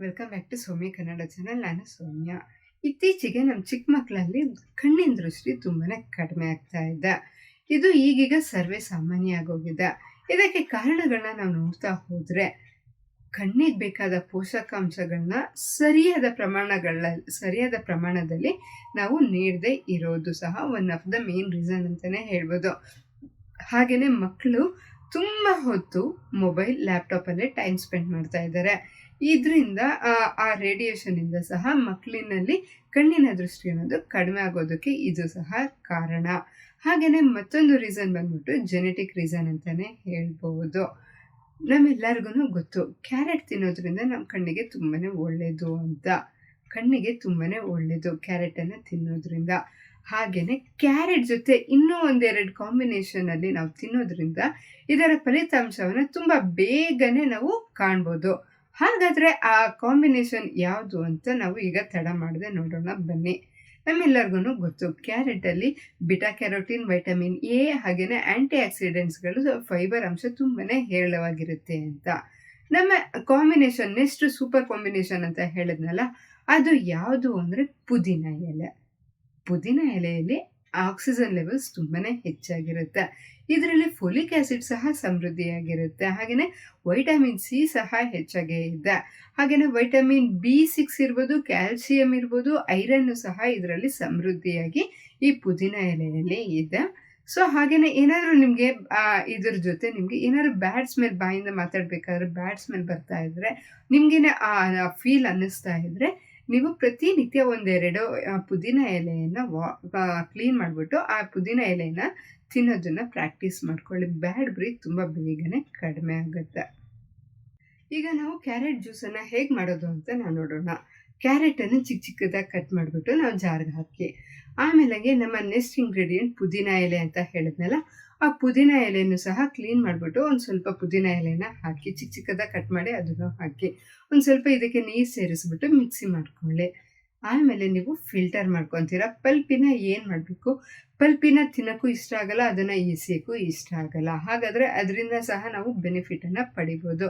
Welcome back to Soumya Kannada channel ನಾನು ಸೌಮ್ಯ. ಇತ್ತೀಚೆಗೆ ನಮ್ಮ ಚಿಕ್ಕ ಮಕ್ಕಳಲ್ಲಿ ಕಣ್ಣಿನ ದೃಷ್ಟಿ ತುಂಬಾ ಕಡಿಮೆ ಆಗ್ತಾ ಇದೆ. ಇದು ಈಗೀಗ ಸರ್ವೇ ಸಾಮಾನ್ಯ ಆಗೋಗಿದೆ ಇದಕ್ಕೆ ಕಾರಣಗಳನ್ನ ನಾವು ನೋಡ್ತಾ ಹೋದರೆ ಕಣ್ಣಿಗೆ ಬೇಕಾದ ಪೋಷಕಾಂಶಗಳನ್ನ ಸರಿಯಾದ ಪ್ರಮಾಣಗಳ ಸರಿಯಾದ ಪ್ರಮಾಣದಲ್ಲಿ ನಾವು ನೀಡದೆ ಇರೋದು ಸಹ one of the main reason ಅಂತಲೇ ಹೇಳ್ಬೋದು. ಹಾಗೆಯೇ ಮಕ್ಕಳು ತುಂಬ ಹೊತ್ತು ಮೊಬೈಲ್ ಲ್ಯಾಪ್ಟಾಪಲ್ಲೇ ಟೈಮ್ ಸ್ಪೆಂಡ್ ಮಾಡ್ತಾ ಇದ್ದಾರೆ. ಇದರಿಂದ, ಆ ರೇಡಿಯೇಷನಿಂದ ಸಹ ಮಕ್ಕಳಿನಲ್ಲಿ ಕಣ್ಣಿನ ದೃಷ್ಟಿ ಅನ್ನೋದು ಕಡಿಮೆ ಆಗೋದಕ್ಕೆ ಇದು ಸಹ ಕಾರಣ. ಹಾಗೆಯೇ ಮತ್ತೊಂದು ರೀಸನ್ ಬಂದ್ಬಿಟ್ಟು ಜೆನೆಟಿಕ್ ರೀಸನ್ ಅಂತಲೇ ಹೇಳ್ಬೋದು. ನಮ್ಮೆಲ್ಲರಿಗೂ ಗೊತ್ತು ಕ್ಯಾರೆಟ್ ತಿನ್ನೋದ್ರಿಂದ ನಮ್ಮ ಕಣ್ಣಿಗೆ ತುಂಬಾ ಒಳ್ಳೆಯದು ಅಂತ. ಕಣ್ಣಿಗೆ ತುಂಬಾ ಒಳ್ಳೆಯದು ಕ್ಯಾರೆಟನ್ನು ತಿನ್ನೋದ್ರಿಂದ. ಹಾಗೆಯೇ ಕ್ಯಾರೆಟ್ ಜೊತೆ ಇನ್ನೂ ಒಂದೆರಡು ಕಾಂಬಿನೇಷನಲ್ಲಿ ನಾವು ತಿನ್ನೋದ್ರಿಂದ ಇದರ ಫಲಿತಾಂಶವನ್ನು ತುಂಬ ಬೇಗನೆ ನಾವು ಕಾಣ್ಬೋದು. ಹಾಗಾದರೆ ಆ ಕಾಂಬಿನೇಷನ್ ಯಾವುದು ಅಂತ ನಾವು ಈಗ ತಡ ಮಾಡದೆ ನೋಡೋಣ, ಬನ್ನಿ. ನಮ್ಮೆಲ್ಲರಿಗೂ ಗೊತ್ತು ಕ್ಯಾರೆಟಲ್ಲಿ ಬಿಟಾ ಕ್ಯಾರೋಟಿನ್ ವೈಟಮಿನ್ ಎ ಹಾಗೆಯೇ ಆ್ಯಂಟಿ ಆಕ್ಸಿಡೆಂಟ್ಸ್ಗಳು ಫೈಬರ್ ಅಂಶ ತುಂಬಾ ಹೇರಳವಾಗಿರುತ್ತೆ ಅಂತ. ನಮ್ಮ ಕಾಂಬಿನೇಷನ್ ನೆಕ್ಸ್ಟ್ ಸೂಪರ್ ಕಾಂಬಿನೇಷನ್ ಅಂತ ಹೇಳಿದ್ನಲ್ಲ, ಅದು ಯಾವುದು ಅಂದರೆ ಪುದೀನ ಎಲೆ. ಪುದೀನ ಎಲೆಯಲ್ಲಿ ಆಕ್ಸಿಜನ್ ಲೆವೆಲ್ಸ್ ತುಂಬಾ ಹೆಚ್ಚಾಗಿರುತ್ತೆ. ಇದರಲ್ಲಿ ಫೋಲಿಕ್ ಆ್ಯಸಿಡ್ ಸಹ ಸಮೃದ್ಧಿಯಾಗಿರುತ್ತೆ. ಹಾಗೆಯೇ ವೈಟಮಿನ್ ಸಿ ಸಹ ಹೆಚ್ಚಾಗೇ ಇದೆ. ಹಾಗೆಯೇ ವೈಟಮಿನ್ ಬಿ ಸಿಕ್ಸ್ ಇರ್ಬೋದು ಕ್ಯಾಲ್ಸಿಯಂ ಇರ್ಬೋದು ಐರನ್ನು ಸಹ ಇದರಲ್ಲಿ ಸಮೃದ್ಧಿಯಾಗಿ ಈ ಪುದೀನ ಎಲೆಯಲ್ಲಿ ಇದೆ. ಸೊ ಹಾಗೆಯೇ ಏನಾದರೂ ನಿಮಗೆ ಇದ್ರ ಜೊತೆ ನಿಮಗೆ ಏನಾದರೂ ಬ್ಯಾಡ್ ಸ್ಮೆಲ್ ಬಾಯಿಂದ ಮಾತಾಡಬೇಕಾದ್ರೆ ಬ್ಯಾಡ್ ಸ್ಮೆಲ್ ಬರ್ತಾ ಇದ್ದರೆ ನಿಮಗೇನೆ ಫೀಲ್ ಅನ್ನಿಸ್ತಾ ಇದ್ರೆ ನೀವು ಪ್ರತಿನಿತ್ಯ ಒಂದೆರಡು ಪುದೀನ ಎಲೆಯನ್ನು ವಾ ಕ್ಲೀನ್ ಮಾಡಿಬಿಟ್ಟು ಆ ಪುದೀನ ಎಲೆಯನ್ನು ತಿನ್ನೋದನ್ನು ಪ್ರಾಕ್ಟೀಸ್ ಮಾಡ್ಕೊಳ್ಳಿ. ಬ್ಯಾಡ್ ಬ್ರೀತ್ ತುಂಬ ಬೇಗನೆ ಕಡಿಮೆ ಆಗುತ್ತೆ. ಈಗ ನಾವು ಕ್ಯಾರೆಟ್ ಜ್ಯೂಸನ್ನು ಹೇಗೆ ಮಾಡೋದು ಅಂತ ನಾವು ನೋಡೋಣ. ಕ್ಯಾರೆಟನ್ನು ಚಿಕ್ಕ ಚಿಕ್ಕದಾಗಿ ಕಟ್ ಮಾಡಿಬಿಟ್ಟು ನಾವು ಜಾರ್ಗೆ ಹಾಕಿ. ಆಮೇಲೆ ನಮ್ಮ ನೆಕ್ಸ್ಟ್ ಇಂಗ್ರೀಡಿಯೆಂಟ್ ಪುದೀನ ಎಲೆ ಅಂತ ಹೇಳಿದ್ನಲ್ಲ ಆ ಪುದೀನ ಎಲೆಯನ್ನು ಸಹ ಕ್ಲೀನ್ ಮಾಡಿಬಿಟ್ಟು ಒಂದು ಸ್ವಲ್ಪ ಪುದೀನ ಎಲೆನ ಹಾಕಿ ಚಿಕ್ಕ ಚಿಕ್ಕದಾಗ ಕಟ್ ಮಾಡಿ ಅದನ್ನು ಹಾಕಿ, ಒಂದು ಸ್ವಲ್ಪ ಇದಕ್ಕೆ ನೀರು ಸೇರಿಸ್ಬಿಟ್ಟು ಮಿಕ್ಸಿ ಮಾಡ್ಕೊಳ್ಳಿ. ಆಮೇಲೆ ನೀವು ಫಿಲ್ಟರ್ ಮಾಡ್ಕೊತೀರ. ಪಲ್ಪಿನ ಏನು ಮಾಡಬೇಕು? ಪಲ್ಪಿನ ತಿನ್ನೋಕ್ಕೂ ಇಷ್ಟ ಆಗಲ್ಲ, ಅದನ್ನು ಎಸೆಯೋಕ್ಕೂ ಇಷ್ಟ ಆಗಲ್ಲ. ಹಾಗಾದರೆ ಅದರಿಂದ ಸಹ ನಾವು ಬೆನಿಫಿಟನ್ನು ಪಡಿಬೋದು.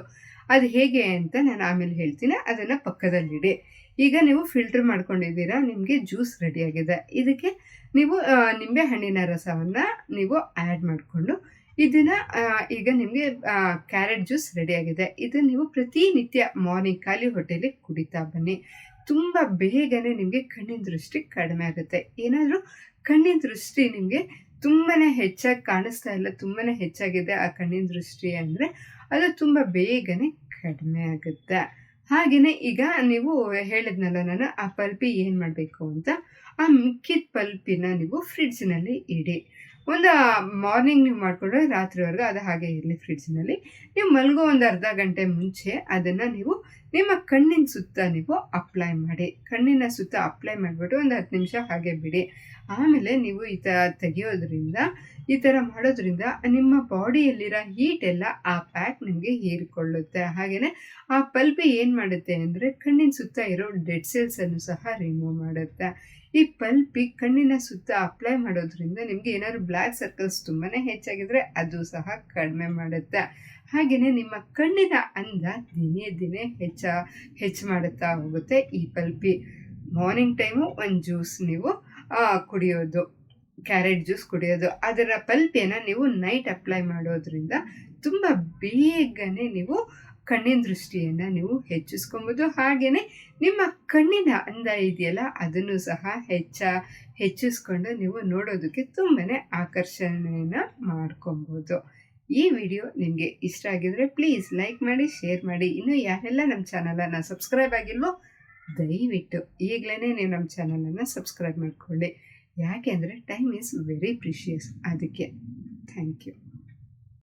ಅದು ಹೇಗೆ ಅಂತ ನಾನು ಆಮೇಲೆ ಹೇಳ್ತೀನಿ. ಅದನ್ನು ಪಕ್ಕದಲ್ಲಿಡಿ. ಈಗ ನೀವು ಫಿಲ್ಟರ್ ಮಾಡ್ಕೊಂಡಿದ್ದೀರಾ, ನಿಮಗೆ ಜ್ಯೂಸ್ ರೆಡಿಯಾಗಿದೆ ಇದಕ್ಕೆ ನೀವು ನಿಂಬೆ ಹಣ್ಣಿನ ರಸವನ್ನು ನೀವು ಆ್ಯಡ್ ಮಾಡಿಕೊಂಡು, ಇದನ್ನು ಈಗ ನಿಮಗೆ ಕ್ಯಾರೆಟ್ ಜ್ಯೂಸ್ ರೆಡಿಯಾಗಿದೆ ಇದನ್ನು ನೀವು ಪ್ರತಿನಿತ್ಯ ಮಾರ್ನಿಂಗ್ ಖಾಲಿ ಹೊಟ್ಟೆಯಲ್ಲಿ ಕುಡಿತಾ ಬನ್ನಿ. ತುಂಬ ಬೇಗನೆ ನಿಮಗೆ ಕಣ್ಣಿನ ದೃಷ್ಟಿ ಕಡಿಮೆ ಆಗುತ್ತೆ. ಏನಾದರೂ ಕಣ್ಣಿನ ದೃಷ್ಟಿ ನಿಮಗೆ ತುಂಬಾ ಹೆಚ್ಚಾಗಿ ಕಾಣಿಸ್ತಾ ಇಲ್ಲ ತುಂಬಾ ಹೆಚ್ಚಾಗಿದೆ ಆ ಕಣ್ಣಿನ ದೃಷ್ಟಿ ಅಂದರೆ, ಅದು ತುಂಬ ಬೇಗನೆ ಕಡಿಮೆ ಆಗುತ್ತೆ. ಹಾಗೆಯೇ ಈಗ ನೀವು ಹೇಳಿದ್ನಲ್ಲ ನಾನು ಆ ಪಲ್ಪಿ ಏನು ಮಾಡಬೇಕು ಅಂತ? ಆ ಮಿಕ್ಕಿದ ಪಲ್ಪಿನ ನೀವು ಫ್ರಿಡ್ಜ್ನಲ್ಲಿ ಇಡಿ. ಒಂದು ಮಾರ್ನಿಂಗ್ ನೀವು ಮಾಡಿಕೊಂಡ್ರೆ ರಾತ್ರಿವರೆಗೂ ಅದು ಹಾಗೆ ಇರಲಿ ಫ್ರಿಡ್ಜ್ನಲ್ಲಿ ನೀವು ಮಲಗೋ ಒಂದು ಅರ್ಧ ಗಂಟೆ ಮುಂಚೆ ಅದನ್ನು ನೀವು ನಿಮ್ಮ ಕಣ್ಣಿನ ಸುತ್ತ ನೀವು ಅಪ್ಲೈ ಮಾಡಿ. ಕಣ್ಣಿನ ಸುತ್ತ ಅಪ್ಲೈ ಮಾಡಿಬಿಟ್ಟು ಒಂದು ಹತ್ತು ನಿಮಿಷ ಹಾಗೆ ಬಿಡಿ. ಆಮೇಲೆ ನೀವು ಈ ಥರ ತೆಗೆಯೋದ್ರಿಂದ, ಈ ಥರ ಮಾಡೋದ್ರಿಂದ ನಿಮ್ಮ ಬಾಡಿಯಲ್ಲಿರೋ ಹೀಟ್ ಎಲ್ಲ ಆ ಪ್ಯಾಕ್ ನಿಮಗೆ ಹೀರಿಕೊಳ್ಳುತ್ತೆ. ಹಾಗೆಯೇ ಆ ಪಲ್ಪಿ ಏನು ಮಾಡುತ್ತೆ ಅಂದರೆ ಕಣ್ಣಿನ ಸುತ್ತ ಇರೋ ಡೆಡ್ ಸೆಲ್ಸನ್ನು ಸಹ ರಿಮೂವ್ ಮಾಡುತ್ತೆ. ಈ ಪಲ್ಪಿ ಕಣ್ಣಿನ ಸುತ್ತ ಅಪ್ಲೈ ಮಾಡೋದ್ರಿಂದ ನಿಮಗೆ ಏನಾದ್ರು ಬ್ಲ್ಯಾಕ್ ಸರ್ಕಲ್ಸ್ ತುಂಬಾ ಹೆಚ್ಚಾಗಿದ್ರೆ ಅದು ಸಹ ಕಡಿಮೆ ಮಾಡುತ್ತೆ. ಹಾಗೆಯೇ ನಿಮ್ಮ ಕಣ್ಣಿನ ಅಂದ ದಿನೇ ದಿನೇ ಹೆಚ್ಚ, ಹೆಚ್ಚು ಮಾಡುತ್ತಾ ಹೋಗುತ್ತೆ ಈ ಪಲ್ಪಿ. ಮಾರ್ನಿಂಗ್ ಟೈಮು ಒಂದು ಜ್ಯೂಸ್ ನೀವು ಕುಡಿಯೋದು ಕ್ಯಾರೆಟ್ ಜ್ಯೂಸ್ ಕುಡಿಯೋದು. ಅದರ ಪಲ್ಪಿಯನ್ನು ನೀವು ನೈಟ್ ಅಪ್ಲೈ ಮಾಡೋದ್ರಿಂದ ತುಂಬ ಬೇಗನೆ ನೀವು ಕಣ್ಣಿನ ದೃಷ್ಟಿಯನ್ನು ನೀವು ಹೆಚ್ಚಿಸ್ಕೊಬೋದು. ಹಾಗೆಯೇ ನಿಮ್ಮ ಕಣ್ಣಿನ ಅಂದ ಇದೆಯಲ್ಲ, ಅದನ್ನು ಸಹ ಹೆಚ್ಚ, ಹೆಚ್ಚಿಸ್ಕೊಂಡು ನೀವು ನೋಡೋದಕ್ಕೆ ತುಂಬಾ ಆಕರ್ಷಣೆಯನ್ನು ಮಾಡ್ಕೊಬೋದು. ಈ ವಿಡಿಯೋ ನಿಮಗೆ ಇಷ್ಟ ಆಗಿದರೆ ಪ್ಲೀಸ್ ಲೈಕ್ ಮಾಡಿ, ಶೇರ್ ಮಾಡಿ. ಇನ್ನು ಯಾರೆಲ್ಲ ನಮ್ಮ ಚಾನಲನ್ನು ಸಬ್ಸ್ಕ್ರೈಬ್ ಆಗಿಲ್ವೋ, ದಯವಿಟ್ಟು ಈಗಲೇ ನೀವು ನಮ್ಮ ಚಾನಲನ್ನು ಸಬ್ಸ್ಕ್ರೈಬ್ ಮಾಡಿಕೊಳ್ಳಿ. ಯಾಕೆಂದರೆ ಟೈಮ್ ಈಸ್ ವೆರಿ ಪ್ರಿಷಿಯಸ್. ಅದಕ್ಕೆ ಥ್ಯಾಂಕ್ ಯು.